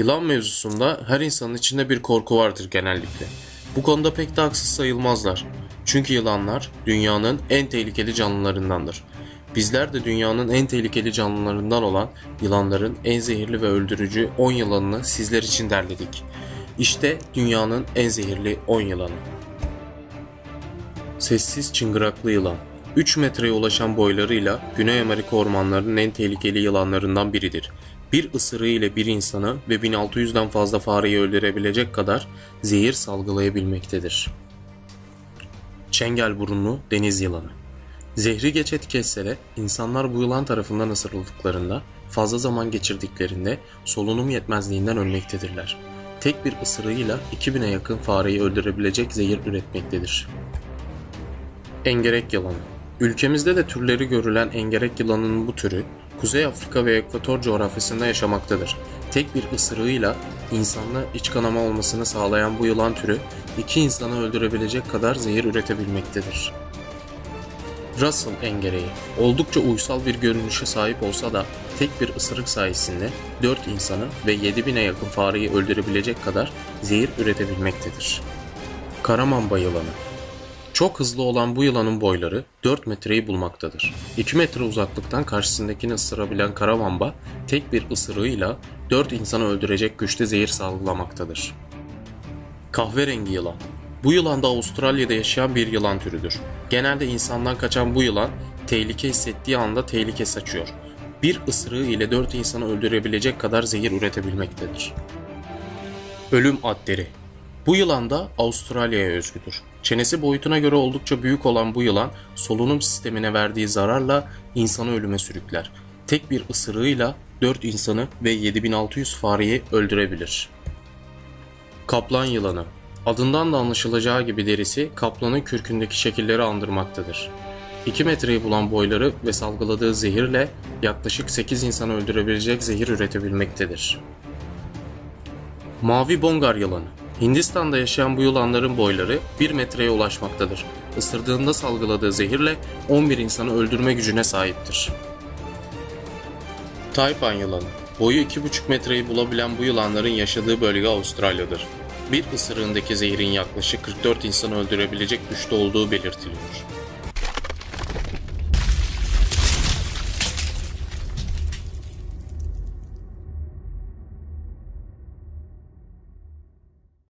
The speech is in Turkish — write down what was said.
Yılan mevzusunda her insanın içinde bir korku vardır genellikle. Bu konuda pek de haksız sayılmazlar. Çünkü yılanlar dünyanın en tehlikeli canlılarındandır. Bizler de dünyanın en tehlikeli canlılarından olan yılanların en zehirli ve öldürücü 10 yılanını sizler için derledik. İşte dünyanın en zehirli 10 yılanı. Sessiz çıngıraklı yılan. 3 metreye ulaşan boylarıyla Güney Amerika ormanlarının en tehlikeli yılanlarından biridir. Bir ısırığı ile bir insanı ve 1600'den fazla fareyi öldürebilecek kadar zehir salgılayabilmektedir. Çengel burunlu deniz yılanı. Zehri geç etketse de insanlar bu yılan tarafından ısırıldıklarında fazla zaman geçirdiklerinde solunum yetmezliğinden ölmektedirler. Tek bir ısırığıyla 2000'e yakın fareyi öldürebilecek zehir üretmektedir. Engerek yılanı. Ülkemizde de türleri görülen engerek yılanının bu türü Kuzey Afrika ve Ekvator coğrafyasında yaşamaktadır. Tek bir ısırığıyla insanda iç kanama olmasını sağlayan bu yılan türü iki insanı öldürebilecek kadar zehir üretebilmektedir. Russell engereği oldukça uysal bir görünüşe sahip olsa da tek bir ısırık sayesinde 4 insanı ve 7000'e yakın fareyi öldürebilecek kadar zehir üretebilmektedir. Karamamba yılanı çok hızlı olan bu yılanın boyları 4 metreyi bulmaktadır. 2 metre uzaklıktan karşısındakini ısırabilen karamamba tek bir ısırığıyla 4 insanı öldürecek güçte zehir salgılamaktadır. Kahverengi yılan Bu yılan da Avustralya'da yaşayan bir yılan türüdür. Genelde insandan kaçan bu yılan tehlike hissettiği anda tehlike saçıyor. Bir ısırığı ile 4 insanı öldürebilecek kadar zehir üretebilmektedir. Ölüm adderi bu yılan da Avustralya'ya özgüdür. Çenesi boyutuna göre oldukça büyük olan bu yılan solunum sistemine verdiği zararla insanı ölüme sürükler. Tek bir ısırığıyla 4 insanı ve 7600 fareyi öldürebilir. Kaplan yılanı Adından da anlaşılacağı gibi derisi kaplanın kürkündeki şekilleri andırmaktadır. 2 metreyi bulan boyları ve salgıladığı zehirle yaklaşık 8 insanı öldürebilecek zehir üretebilmektedir. Mavi bongar yılanı. Hindistan'da yaşayan bu yılanların boyları 1 metreye ulaşmaktadır. Isırdığında salgıladığı zehirle 11 insanı öldürme gücüne sahiptir. Taypan yılanı. Boyu 2,5 metreyi bulabilen bu yılanların yaşadığı bölge Avustralya'dır. Bir ısırığındaki zehirin yaklaşık 44 insanı öldürebilecek güçte olduğu belirtiliyor.